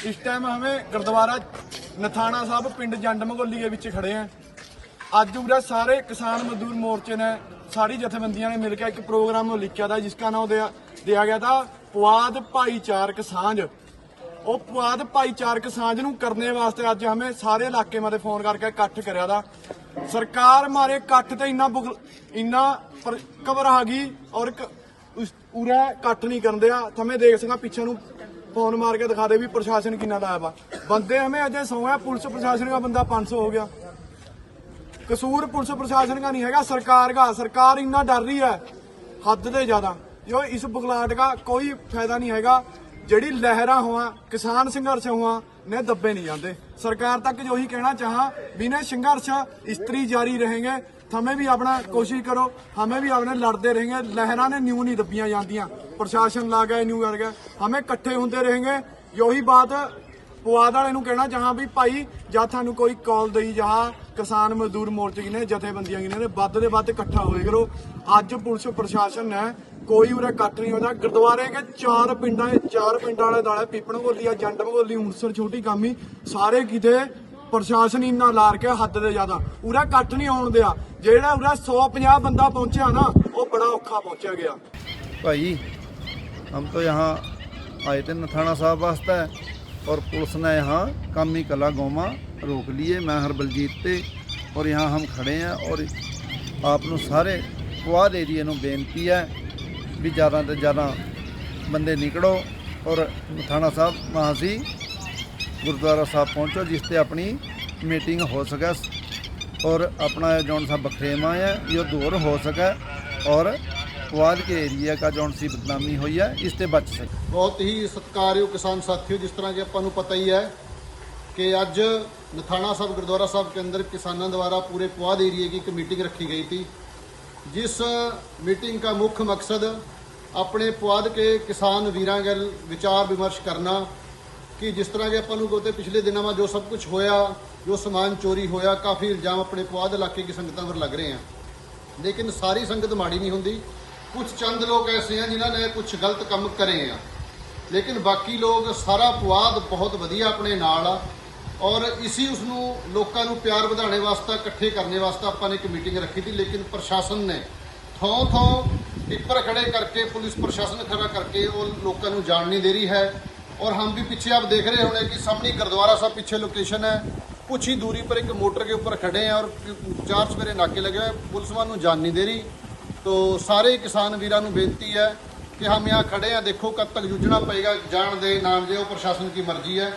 इस टाइम हमें गुरुद्वारा नथाना साहब पिंड जंड मगोली के ਵਿੱਚ ਖੜੇ ਆ ਅੱਜ ਉਰੇ ਸਾਰੇ ਕਿਸਾਨ ਮਜ਼ਦੂਰ ਮੋਰਚੇ ਨੇ ਸਾਰੀ ਜਥੇਬੰਦੀਆਂ ਨੇ ਮਿਲ ਕੇ ਇੱਕ ਪ੍ਰੋਗਰਾਮ ਨੂੰ ਲਿਖਿਆ ਦਾ ਜਿਸ ਦਾ ਨਾਮ ਦਿਆ ਦਿਆ ਗਿਆ था ਪੁਆਧ ਭਾਈਚਾਰਕ ਸਾਂਝ ਉਹ ਪੁਆਧ ਭਾਈਚਾਰਕ ਸਾਂਝ ਨੂੰ ਕਰਨੇ ਵਾਸਤੇ ਅੱਜ ਹਮੇ ਸਾਰੇ ਇਲਾਕੇ ਮਾਦੇ ਫੋਨ ਕਰਕੇ ਇਕੱਠ ਕਰਿਆ ਦਾ ਸਰਕਾਰ ਮਾਰੇ ਇਕੱਠ ਤੇ ਇੰਨਾ ਬੁਗਲ- ਇੰਨਾ ਪਰ- ਘਬਰਾ ਗਈ ਔਰ ਇੱਕ ਉਸ- ਉਰੇ ਇਕੱਠ ਨਹੀਂ ਕਰਨ ਦਿਆ ਥਮੇ ਦੇਖ ਸਕਾਂ ਪਿੱਛੇ ਨੂੰ ਫੋਨ ਮਾਰ ਕੇ ਦਿਖਾ ਦੇ ਵੀ ਪ੍ਰਸ਼ਾਸਨ ਕਿੰਨਾ ਲਾਇਆ ਵਾ ਬੰਦੇ ਹਮੇ ਅਜੇ ਸੌਂਿਆ ਪੁਲਿਸ ਪ੍ਰਸ਼ਾਸਨ ਦਾ ਬੰਦਾ 500 ਹੋ ਗਿਆ। ਕਸੂਰ ਪੁਲਿਸ ਪ੍ਰਸ਼ਾਸਨ ਦਾ ਨਹੀਂ ਹੈਗਾ, ਸਰਕਾਰ ਦਾ। ਸਰਕਾਰ ਇੰਨਾ ਡਰ ਰਹੀ ਹੈ, ਹੱਦ ਦੇ ਜ਼ਿਆਦਾ। ਜੋ ਇਸ ਬੁਗਲਾਟ ਦਾ ਕੋਈ ਫਾਇਦਾ ਨਹੀਂ ਹੈਗਾ, ਜਿਹੜੀ ਲਹਿਰਾਂ ਹੋਆ, ਕਿਸਾਨ ਸੰਘਰਸ਼ ਹੋਆ, ਨੇ ਦੱਬੇ ਨਹੀਂ ਜਾਂਦੇ। ਸਰਕਾਰ ਤੱਕ ਜੋ ਹੀ ਕਹਿਣਾ ਚਾਹਾਂ ਬਿਨੇ ਸੰਘਰਸ਼ ਇਸਤਰੀ ਜਾਰੀ ਰਹੇਗੇ ਹਮੇ ਵੀ ਆਪਣਾ ਕੋਸ਼ਿਸ਼ ਕਰੋ, ਹਮੇ ਵੀ ਆਪਣੇ ਲੜਦੇ ਰਹੇਗੇ ਲਹਿਰਾਂ ਨੇ ਨਿਊ ਨਹੀਂ ਦੱਬੀਆਂ ਜਾਂਦੀਆਂ। ਪ੍ਰਸ਼ਾਸਨ ਲਾ ਗਿਆ ਨਿਊ ਕਰ ਗਿਆ। ਹਮੇ ਇਕੱਠੇ ਹੁੰਦੇ ਰਹੇਗੇ ਯੋਹੀ ਬਾਤ ਪੁਆਦ ਵਾਲੇ ਨੂੰ ਕਹਿਣਾ ਜਹਾਂ ਵੀ ਭਾਈ, ਜਾਂ ਤੁਹਾਨੂੰ ਕੋਈ ਕਾਲ ਦਈ ਜਹਾਂ ਕਿਸਾਨ ਮਜ਼ਦੂਰ ਮੋਰਚੇ ਨੇ ਜਥੇਬੰਦੀਆਂ ਨੇ ਵੱਧ ਦੇ ਵੱਧ ਇਕੱਠਾ ਹੋਏ ਕਰੋ। ਅੱਜ ਪੁਲਿਸ ਪ੍ਰਸ਼ਾਸਨ ਨੇ ਕੋਈ ਉਰੇ ਕੱਟ ਨਹੀਂ ਹੁੰਦਾ ਗੁਰਦੁਆਰੇ ਕੇ ਚਾਰ ਪਿੰਡਾਂ ਚਾਰ ਪਿੰਡਾਂ ਵਾਲੇ ਦਾਲੇ ਪੀਪਣ ਕੋਲੀ ਆ ਜੰਡ ਮਗੋਲੀ ਹੁਣਸਰ ਛੋਟੀ ਕਾਮੀ, ਸਾਰੇ ਕਿਤੇ ਪ੍ਰਸ਼ਾਸਨ ਇੰਨਾ ਲਾਰ ਕੇ ਹੱਦ ਦੇ ਜ਼ਿਆਦਾ ਉਰੇ ਇਕੱਠ ਨਹੀਂ ਆਉਣ ਦਿਆ ਜਿਹੜਾ ਉਰੇ 150 ਬੰਦਾ ਪਹੁੰਚਿਆ ਨਾ ਉਹ ਬੜਾ ਔਖਾ ਪਹੁੰਚਿਆ ਗਿਆ भाई हम तो यहाँ आए थे नथाना साहब वास्ते और पुलिस ने यहाँ कामी कला गोमा रोक लिए मैं हरबलजीत ते और यहाँ हम खड़े हैं और ਆਪ ਨੂੰ ਸਾਰੇ ਪੁਆਧ ਏਰੀਏ ਨੂੰ ਬੇਨਤੀ ਹੈ ਵੀ ਜ਼ਿਆਦਾ ਤੋਂ ਜ਼ਿਆਦਾ ਬੰਦੇ ਨਿਕੜੋ ਔਰ ਨਥਾਣਾ ਸਾਹਿਬ ਮਾਹਸੀ ਗੁਰਦੁਆਰਾ ਸਾਹਿਬ ਪਹੁੰਚੋ, ਜਿਸ ਤੇ ਆਪਣੀ ਮੀਟਿੰਗ ਹੋ ਸਕੇ। ਔਰ ਆਪਣਾ ਜੌਨ ਸਾਹਿਬ ਬਖਰੇਵਾ ਹੈ ਇਹ ਦੂਰ ਹੋ ਸਕੇ ਔਰ ਵਾਦ ਕੇ ਏਰੀਆ ਕਾ ਜੌਨ ਸੀ ਬਦਨਾਮੀ ਹੋਈ ਹੈ, ਇਸ ਤੇ ਬਚ ਸਕੇ। ਬਹੁਤ ਹੀ ਸਤਿਕਾਰਯੋਗ ਕਿਸਾਨ ਸਾਥੀਓ, ਜਿਸ ਤਰ੍ਹਾਂ ਕਿ ਆਪਾਂ ਨੂੰ ਪਤਾ ਹੀ ਹੈ ਕਿ ਅੱਜ ਨਥਾਣਾ ਸਾਹਿਬ, ਗੁਰਦੁਆਰਾ ਸਾਹਿਬ ਦੇ ਅੰਦਰ ਕਿਸਾਨਾਂ ਦੁਆਰਾ ਪੂਰੇ ਪੁਆਧ ਏਰੀਏ ਦੀ ਇੱਕ ਮੀਟਿੰਗ ਰੱਖੀ ਗਈ ਸੀ। ਜਿਸ ਮੀਟਿੰਗ ਦਾ ਮੁੱਖ ਮਕਸਦ ਆਪਣੇ ਪੁਆਧ ਕੇ ਕਿਸਾਨ ਵੀਰਾਂ ਗੱਲ ਵਿਚਾਰ ਵਿਮਰਸ਼ ਕਰਨਾ ਕਿ ਜਿਸ ਤਰ੍ਹਾਂ ਕਿ ਆਪਾਂ ਨੂੰ ਕੋਤੇ ਪਿਛਲੇ ਦਿਨਾਂ ਵਿੱਚ ਜੋ ਸਭ ਕੁਝ ਹੋਇਆ, ਜੋ ਸਮਾਨ ਚੋਰੀ ਹੋਇਆ, ਕਾਫੀ ਇਲਜ਼ਾਮ ਆਪਣੇ ਪੁਆਧ ਇਲਾਕੇ ਦੀ ਸੰਗਤਾਂ ਪਰ ਲੱਗ ਰਹੇ ਆ। ਲੇਕਿਨ ਸਾਰੀ ਸੰਗਤ ਮਾੜੀ ਨਹੀਂ ਹੁੰਦੀ। ਕੁਝ ਚੰਦ ਲੋਕ ਐਸੇ ਆ ਜਿਨ੍ਹਾਂ ਨੇ ਕੁਝ ਗਲਤ ਕੰਮ ਕਰੇ ਆ। ਲੇਕਿਨ ਬਾਕੀ ਲੋਕ ਸਾਰਾ ਪੁਆਧ ਬਹੁਤ ਵਧੀਆ ਆਪਣੇ ਨਾਲ ਆ। ਔਰ ਇਸੀ ਉਸ ਨੂੰ ਲੋਕਾਂ ਨੂੰ ਪਿਆਰ ਵਧਾਉਣੇ ਵਾਸਤੇ, ਇਕੱਠੇ ਕਰਨੇ ਵਾਸਤੇ ਆਪਾਂ ਨੇ ਇੱਕ ਮੀਟਿੰਗ ਰੱਖੀ ਸੀ। ਲੇਕਿਨ ਪ੍ਰਸ਼ਾਸਨ ਨੇ ਥੋਂ ਥੋਂ ਟਿੱਪਰ ਖੜੇ ਕਰਕੇ, ਪੁਲਿਸ ਪ੍ਰਸ਼ਾਸਨ ਖੜਾ ਕਰਕੇ ਉਹ ਲੋਕਾਂ ਨੂੰ ਜਾਣ ਨਹੀਂ ਦੇ ਰਹੀ ਹੈ। और हम भी पीछे आप देख रहे होंगे कि सामने गुरुद्वारा साहब पीछे लोकेशन है कुछ ही दूरी पर एक मोटर के ऊपर खड़े हैं और चार सवेरे नाके लगे हुए पुलिस वालों जान नहीं दे रही तो ਸਾਰੇ ਕਿਸਾਨ ਵੀਰਾਂ ਨੂੰ ਬੇਨਤੀ ਹੈ ਕਿ ਹਮ ਯਹਾਂ ਖੜੇ ਆ ਦੇਖੋ ਕਦ ਤੱਕ ਜੂਝਣਾ ਪਏਗਾ ਜਾਣ ਦੇ ਨਾਮ ਦੇ ਉਹ ਪ੍ਰਸ਼ਾਸਨ ਦੀ ਮਰਜ਼ੀ ਹੈ